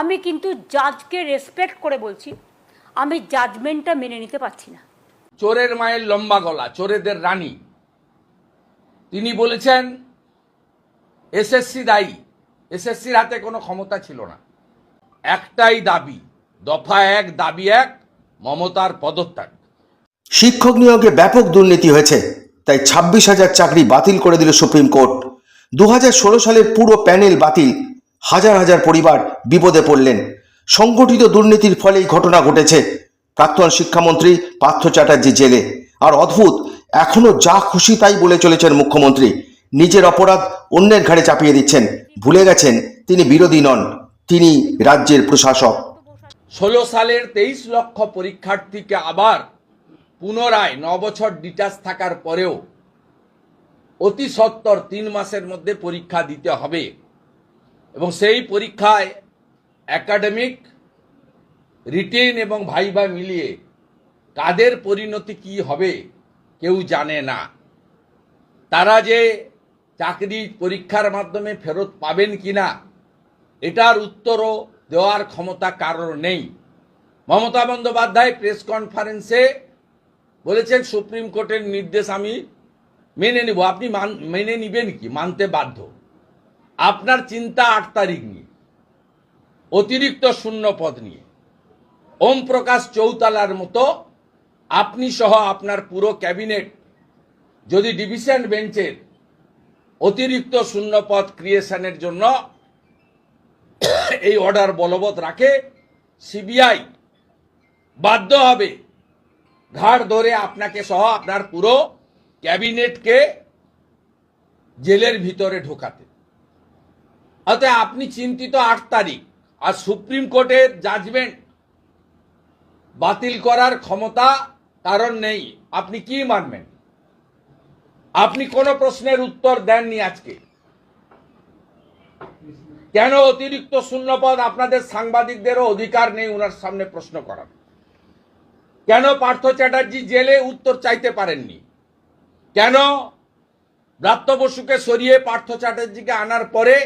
আমি কিন্তু জাজকে রেসপেক্ট করে বলছি আমি জাজমেন্টটা মেনে নিতে পারছি না। চোরের মায়ের লম্বা গলা চোরেদের রানী। তিনি বলেছেন এসএসসি দায়ী এসএসসির হাতে কোনো ক্ষমতা ছিল না। একটাই দাবি দফা এক দাবি এক মমতার পদত্যাগ। শিক্ষক নিয়োগে ব্যাপক দুর্নীতি হয়েছে তাই ছাব্বিশ হাজার চাকরি বাতিল করে দিল সুপ্রিম কোর্ট। দু সালের পুরো প্যানেল বাতিল হাজার হাজার পরিবার বিপদে পড়লেন। সংগঠিত দুর্নীতির ফলে এই ঘটনা ঘটেছে। প্রাক্তন শিক্ষামন্ত্রী পার্থ চ্যাটার্জি জেলে। আর অদ্ভুত, এখনও যা খুশি তাই বলে চলেছেন মুখ্যমন্ত্রী। নিজের অপরাধ অন্যের ঘাড়ে চাপিয়ে দিচ্ছেন। ভুলে গেছেন, তিনি বিরোধী নন। তিনি রাজ্যের প্রশাসক। ষোলো সালের তেইশ লক্ষ পরীক্ষার্থীকে আবার পুনরায় ন বছর ডিটাচ থাকার পরেও অতি সত্তর তিন মাসের মধ্যে পরীক্ষা দিতে হবে। এবং সেই পরীক্ষায় একাডেমিক রিটেন এবং ভাইবা মিলিয়ে কাদের পরিণতি কি হবে কেউ জানে না। তারা যে চাকরি পরীক্ষার মাধ্যমে ফেরত পাবেন কি না এটার উত্তরও দেওয়ার ক্ষমতা কারোর নেই। মমতা বন্দ্যোপাধ্যায় প্রেস কনফারেন্সে বলেছেন, সুপ্রিম কোর্টের নির্দেশ আমি মেনে নিব। আপনি মান- মেনে নিবেন কি? মানতে বাধ্য। আপনার চিন্তা আট তারিখ নিয়ে, অতিরিক্ত শূন্য পদ নিয়ে, ওম প্রকাশ চৌতালার মতো আপনি সহ আপনার পুরো ক্যাবিনেট, যদি ডিভিশন বেঞ্চের অতিরিক্ত শূন্য পদ ক্রিয়েশনের জন্য এই অর্ডার বলবৎ রাখে, সিবিআই বাধ্য হবে, ঘাড় ধরে আপনাকে সহ আপনার পুরো ক্যাবিনেটকে জেলের ভিতরে ঢোকাতে। অতএব আপনি চিন্তিত আট তারিখ আর সুপ্রিম কোর্টের জাজমেন্ট বাতিল করার ক্ষমতা কারণ নেই। আপনি কি মানবেন? আপনি কোন প্রশ্নের উত্তর দেননি আজকে। কেন অতিরিক্ত শূন্যপদ আপনাদের সাংবাদিকদেরও অধিকার নেই ওনার সামনে প্রশ্ন করার? কেন পার্থ চ্যাটার্জি জেলে উত্তর চাইতে পারেননি? কেন ব্রাত্য বসুকে সরিয়ে পার্থ চ্যাটার্জিকে আনার পরে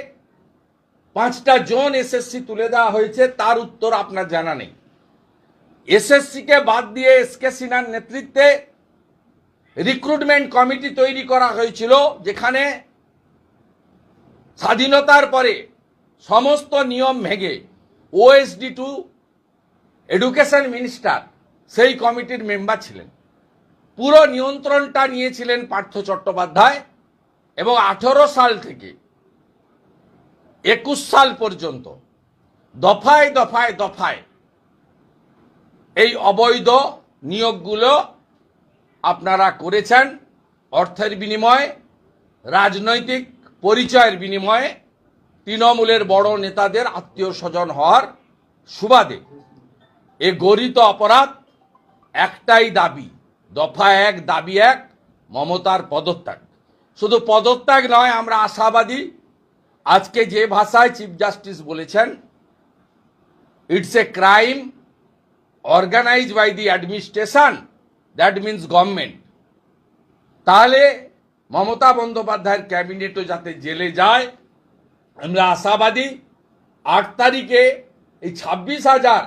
পাঁচটা জন এসএসসি তুলে দেওয়া হয়েছে, তার উত্তর আপনার জানা নেই। এসএসসিকে বাদ দিয়ে এসকে সিনহার নেতৃত্বে রিক্রুটমেন্ট কমিটি তৈরি করা হয়েছিল, যেখানে স্বাধীনতার পরে সমস্ত নিয়ম ভেঙে ওএসডি টু এডুকেশন মিনিস্টার সেই কমিটির মেম্বার ছিলেন। পুরো নিয়ন্ত্রণটা নিয়েছিলেন পার্থ চট্টোপাধ্যায় এবং আঠেরো সাল থেকে একুশ সাল পর্যন্ত দফায় দফায় দফায় এই অবৈধ নিয়োগগুলো আপনারা করেছেন অর্থের বিনিময়ে, রাজনৈতিক পরিচয়ের বিনিময়ে, তৃণমূলের বড় নেতাদের আত্মীয় স্বজন হওয়ার সুবাদে। এ গরিত অপরাধ একটাই দাবি, দফা এক, দাবি এক, মমতার পদত্যাগ। শুধু পদত্যাগ নয়, আমরা আশাবাদী আজকে যে ভাষায় চিফ জাস্টিস বলেছেন it's a crime organise by the administration that means government তাহলে মমতা বন্দ্যোপাধ্যায়ের ক্যাবিনেটও যাতে জেলে যায়, আমরা আশাবাদী আট তারিখে এই ছাব্বিশ হাজার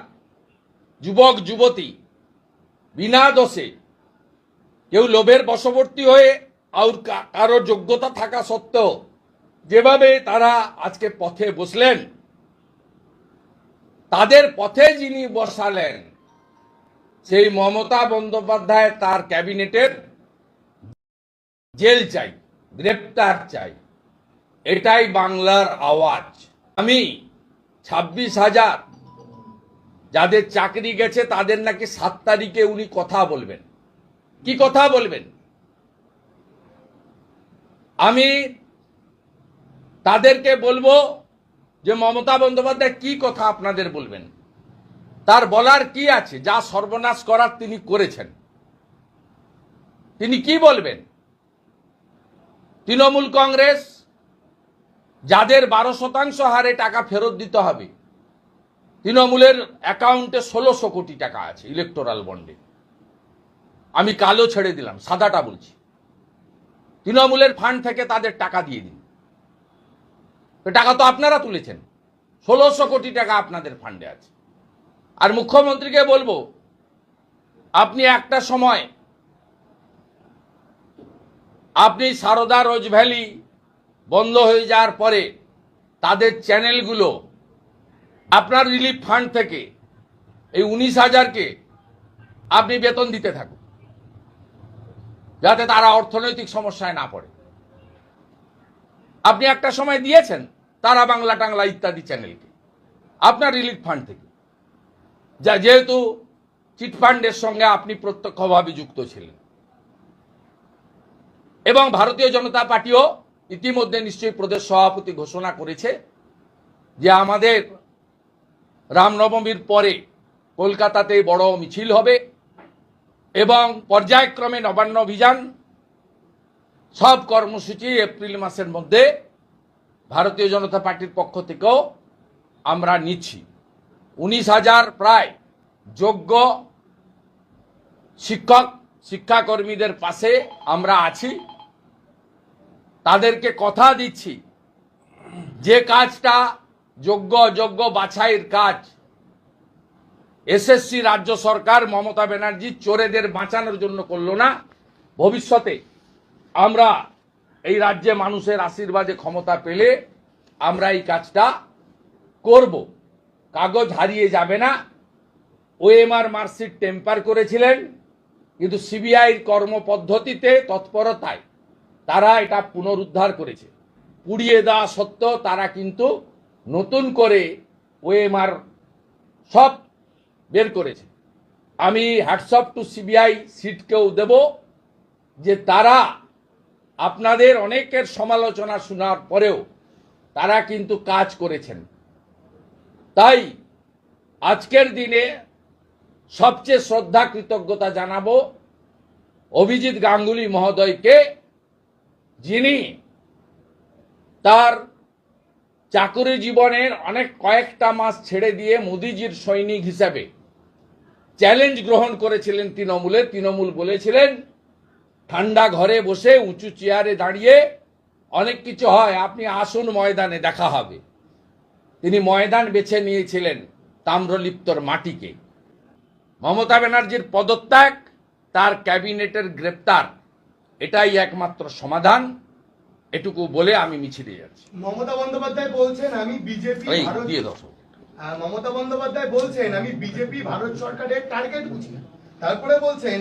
যুবক, যুবতী বিনা দোষে কেউ লোভের বশবর্তী হয়ে আর কারও যোগ্যতা থাকা সত্ত্বেও যেভাবে তারা আজকে পথে বসলেন, তাদের পথে যিনি বসালেন, সেই মমতা বন্দ্যোপাধ্যায় তার ক্যাবিনেটের জেল চাই, গ্রেপ্তার চাই। এটাই বাংলার আওয়াজ। আমি ছাব্বিশ হাজার যাদের চাকরি গেছে, তাদের নাকি সাত তারিখে উনি কথা বলবেন। কি কথা বলবেন? আমি তাদেরকে বলব যে মমতা বন্দ্যোপাধ্যায় কি কথা আপনাদের বলবেন? তার বলার কি আছে? যা সর্বনাশ করার তিনি করেছেন। তিনি কি বলবেন? তৃণমূল কংগ্রেস, যাদের বারো শতাংশ হারে টাকা ফেরত দিতে হবে, তৃণমূলের অ্যাকাউন্টে ষোলোশো কোটি টাকা আছে ইলেকটোরাল বন্ডে। আমি কালো ছেড়ে দিলাম, সাদাটা বলছি। তৃণমূলের ফান্ড থেকে তাদের টাকা দিয়ে দিন। টাকা তো আপনারা তুলেছেন। ষোলোশো কোটি টাকা আপনাদের ফান্ডে আছে। আর মুখ্যমন্ত্রীকে বলব, আপনি একটা সময় আপনি সারদা রোজ ভ্যালি বন্ধ হয়ে যাওয়ার পরে তাদের চ্যানেলগুলো, আপনার রিলিফ ফান্ড থেকে এই উনিশ হাজারকে আপনি বেতন দিতে থাকুন, যাতে তারা অর্থনৈতিক সমস্যায় না পড়ে। আপনি একটা সময় দিয়েছেন, তারা বাংলা টাংলা ইত্যাদি চ্যানেলকে, আপনার রিলিফ ফান্ড থেকে। যা যেহেতু চিটফান্ডের সঙ্গে আপনি প্রত্যক্ষভাবে যুক্ত ছিলেন। এবং ভারতীয় জনতা পার্টিও ইতিমধ্যে নিশ্চয়ই প্রদেশ সভাপতি ঘোষণা করেছে যে আমাদের রামনবমীর পরে কলকাতাতে বড় মিছিল হবে এবং পর্যায়ক্রমে নবান্ন অভিযান সব কর্মসূচি এপ্রিল মাসের মধ্যে ভারতীয় জনতা পার্টির পক্ষ থেকেও আমরা নিচ্ছি। উনিশ হাজার প্রায় যোগ্য শিক্ষক, শিক্ষাকর্মীদের পাশে আমরা আছি। তাদেরকে কথা দিচ্ছি, যে কাজটা যোগ্য, অযোগ্য বাছাইয়ের কাজ। এসএসসি রাজ্য সরকার মমতা ব্যানার্জি চোরেদের বাঁচানোর জন্য করল না। ভবিষ্যতে আমরা এই রাজ্যে মানুষের আশীর্বাদে ক্ষমতা পেলে আমরা এই কাজটা করব। কাগজ হারিয়ে যাবে না। ওএমআর মার্কশিট টেম্পার করেছিলেন, কিন্তু সিবিআইর কর্মপদ্ধতিতে তৎপরতায় তারা এটা পুনরুদ্ধার করেছে। পুড়িয়ে দেওয়া সত্ত্বেও তারা কিন্তু নতুন করে ওএমআর সব বের করেছে। আমি হ্যাটসঅপ টু সিবিআই, সিটকেও দেব যে তারা আপনাদের অনেকের সমালোচনা শোনার পরেও তারা কিন্তু কাজ করেছেন। তাই আজকের দিনে সবচেয়ে শ্রদ্ধা কৃতজ্ঞতা জানাব অভিজিৎ গাঙ্গুলি মহোদয়কে, যিনি তার চাকুরি জীবনের অনেক কয়েকটা মাস ছেড়ে দিয়ে মোদিজির সৈনিক হিসাবে চ্যালেঞ্জ গ্রহণ করেছিলেন তৃণমূলে। তৃণমূল বলেছিলেন ঠান্ডা ঘরে বসে উঁচু চেয়ারে দাঁড়িয়ে অনেক কিছু হয়। আপনি আসুন ময়দানে দেখা হবে। তিনি ময়দান বেছে নিয়েছিলেন তাম্রলিপ্তর মাটিকে। মমতা ব্যানার্জির পদত্যাগ তার ক্যাবিনেটের গ্রেপ্তার এটাই একমাত্র সমাধান। এটুকু বলে আমি মিছিলে যাচ্ছি। মমতা বন্দ্যোপাধ্যায় বলছেন আমি বিজেপি দিয়ে দাও মমতা বন্দ্যোপাধ্যায় বলছেন আমি বিজেপি ভারত সরকারের টার্গেট বুঝি তারপরে বলছেন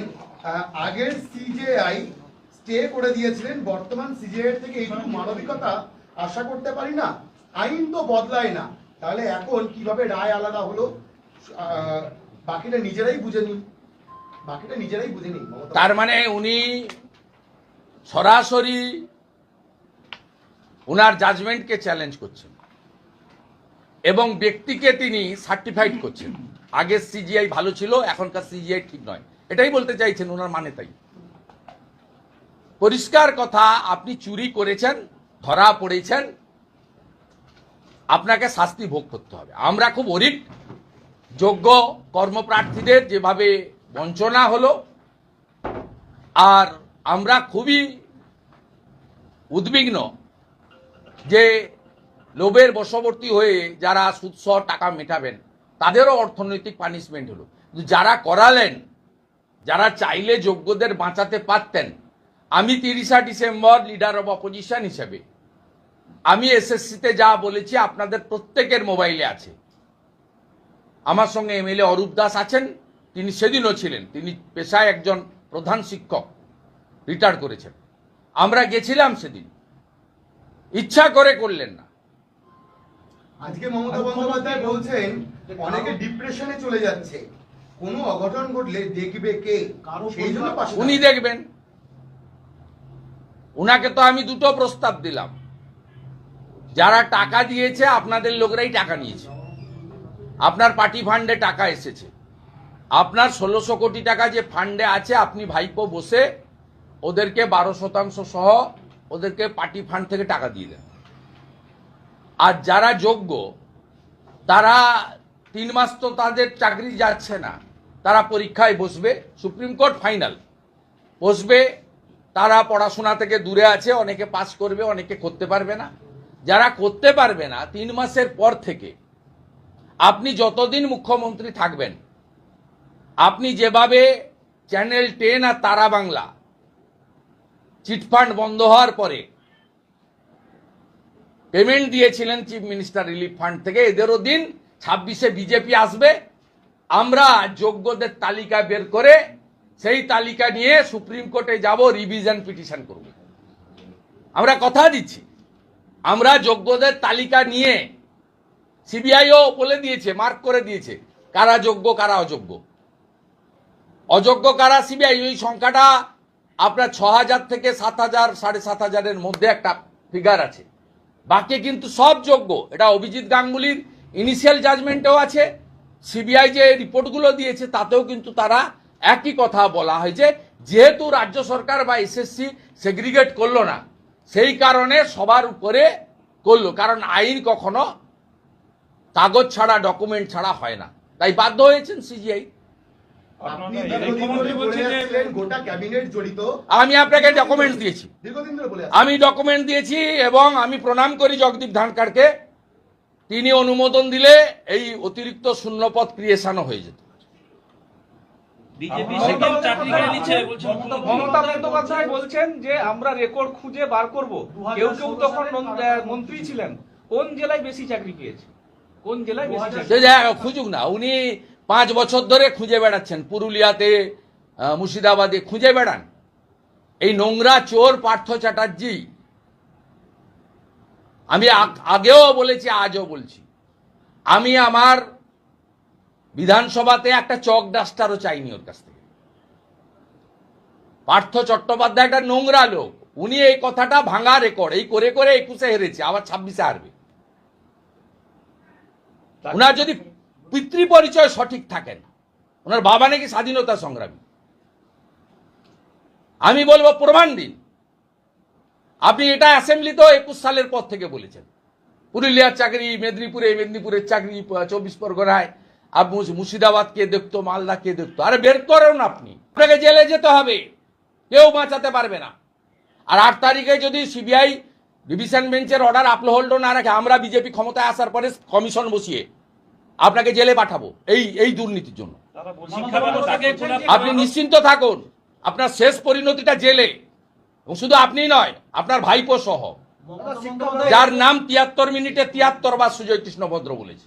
আগের সিজেআই স্টে করে দিয়েছিলেন। বর্তমান সিজেআই থেকে এইটুকু মানবিকতা আশা করতে পারি না। আইন তো বদলায় না। তাহলে এখন কীভাবে রায় আলাদা হলো? আহ, বাকিটা নিজেরাই বুঝে নিন। বাকিটা নিজেরাই বুঝে নিন তার মানে উনি সরাসরি ওনার জাজমেন্টকে চ্যালেঞ্জ করছেন এবং ব্যক্তিকে তিনি সার্টিফাইড করছেন। আগের সিজিআই ভালো ছিল এখনকার সিজিআই ঠিক নয়। এটাই বলতে চাইছেন, ওনার মানে তাই। পরিষ্কার কথা, আপনি চুরি করেছেন, ধরা পড়েছেন, আপনাকে শাস্তি ভোগ করতে হবে। আমরা খুব অরিক যোগ্য কর্মপ্রার্থীদের যেভাবে বঞ্চনা হলো, আর আমরা খুবই উদ্বিগ্ন যে লোভের বশবর্তী হয়ে যারা সুৎসহ টাকা মেটাবেন, তাদেরও অর্থনৈতিক পানিশমেন্ট হলো। যারা করালেন যারা চাইলে যোগ্যদের বাঁচাতে পারতেন, আমি তিরিশা ডিসেম্বর লিডার অব অপোজিশন হিসেবে। আমি এসএসসিতে যা বলেছি আপনাদের প্রত্যেকের মোবাইলে আছে। আমার সঙ্গে এমএলএ অরূপ দাস আছেন, তিনি সেদিনও ছিলেন, তিনি পেশায় একজন প্রধান শিক্ষক রিটায়ার করেছেন। আমরা গেছিলাম সেদিন। ইচ্ছা করে করলেন না। আজকে মমতা বন্দ্যোপাধ্যায় বলছেন অনেকে ডিপ্রেশনে চলে যাচ্ছে। কোনো অঘটন ঘটলে দেখবে কে? সেই জন্য উনি দেখবেন। উনাকে তো আমি দুটো প্রস্তাব দিলাম। যারা টাকা দিয়েছে আপনাদের লোকরাই টাকা নিয়েছে। আপনার পার্টি ফান্ডে টাকা এসেছে। আপনার ষোলোশো কোটি টাকা যে ফান্ডে আছে আপনি ভাইপো বসে ওদেরকে বারো শতাংশ সহ ওদেরকে পার্টি ফান্ড থেকে টাকা দিয়ে দেন। আর যারা যোগ্য তারা তিন মাস তো তাদের চাকরি যাচ্ছে না। তারা পরীক্ষায় বসবে, সুপ্রিম কোর্ট ফাইনাল। বসবে, তারা পড়াশোনা থেকে দূরে আছে, অনেকে পাস করবে, অনেকে করতে পারবে না। যারা করতে পারবে না, তিন মাসের পর থেকে আপনি যতদিন মুখ্যমন্ত্রী থাকবেন, আপনি যেভাবে চ্যানেল টেন আর তারা বাংলা চিটফান্ড বন্ধ হওয়ার পরে পেমেন্ট দিয়েছিলেন চিফ মিনিস্টার রিলিফ ফান্ড থেকে, এদেরও দিন ছাব্বিশে বিজেপি আসবে আমরা যোগ্যদের তালিকা বের করে সেই তালিকা নিয়ে সুপ্রিম কোর্টে যাব রিভিশন পিটিশন করব। আমরা কথা দিচ্ছি। আমরা যোগ্যদের তালিকা নিয়ে সিবিআইও বলে দিয়েছে, মার্ক করে দিয়েছে, কারা যোগ্য, কারা অযোগ্য। অযোগ্য কারা সিবিআই? ওই সংখ্যাটা আপনার ছ হাজার থেকে সাত হাজার, সাড়ে সাত হাজারের মধ্যে একটা ফিগার আছে। বাকি কিন্তু সব যোগ্য। এটা অভিজিৎ গাঙ্গুলির ইনিশিয়াল জাজমেন্টেও আছে। সিবিআই যে রিপোর্টগুলো দিয়েছে তাতেও কিন্তু তারা একই কথা বলা হয়েছে যেহেতু রাজ্য সরকার বা এসএসসি সেগ্রিগেট করল না সেই কারণে সবার উপরে করল কারণ আইন কখনো কাগজ ছাড়া ডকুমেন্ট ছাড়া হয় না। তাই বাধ্য হয়েছেন সিজিআই আমি আপনাকে ডকুমেন্ট দিয়েছি। আমি ডকুমেন্ট দিয়েছি এবং আমি প্রণাম করি জগদীপ ধানকারকে। তিনি অনুমোদন দিলে এই অতিরিক্ত শূন্যপদ ক্রিয়েশনও হয়ে যেত। বিজেপি সেকেন্ড চাকরি কেড়ে নিচ্ছে বলছেন মমতা বন্দ্যোপাধ্যায় বলছেন যে আমরা রেকর্ড খুঁজে বার করব। কেউ কেউ তখন মন্ত্রী ছিলেন। কোন জেলায় বেশি চাকরি পেয়েছে? কোন জেলায় খুঁজুক না। উনি পাঁচ বছর ধরে খুঁজে বেড়াচ্ছেন। পুরুলিয়াতে মুর্শিদাবাদে খুঁজে বেড়ান। এই নোংরা চোর পার্থ চ্যাটার্জি আমি আগেও বলেছি, আজও বলছি। আমি আমার বিধানসভাতে একটা চক ডাস্টারও চাইনি ওর কাছ থেকে। পার্থ চট্টোপাধ্যায় একটা নোংরা লোক। উনি এই কথাটা ভাঙা রেকর্ড এই করে করে একুশে হেরেছে, আবার ছাব্বিশে হারবে। ওনার যদি পিতৃ পরিচয় সঠিক থাকেন ওনার বাবা নাকি স্বাধীনতা সংগ্রামী। আমি বলব প্রমাণ দিন। আপনি এটা অ্যাসেম্বলিতেও একুশ সালের পর থেকে বলেছেন। পুরুলিয়ার চাকরি মেদিনীপুরে মেদিনীপুরের চাকরি চব্বিশ পরগনায়। আপনি মুর্শিদাবাদ কে দেখতো মালদা কে দেখতো। আরে বের করেন আপনি। আপনাকে জেলে যেতে হবে। কেউ বাঁচাতে পারবে না। আর আট তারিখে যদি সিবিআই ডিভিশন বেঞ্চের অর্ডার আপলোড না রাখে আমরা বিজেপি ক্ষমতায় আসার পরে কমিশন বসিয়ে আপনাকে জেলে পাঠাবো। এই এই দুর্নীতির জন্য। আপনি নিশ্চিন্ত থাকুন। আপনার শেষ পরিণতিটা জেলে। এবং শুধু আপনি নয় আপনার ভাইপো সহ। যার নাম তিয়াত্তর মিনিটে তিয়াত্তর বার সুজয় কৃষ্ণভদ্র বলেছে।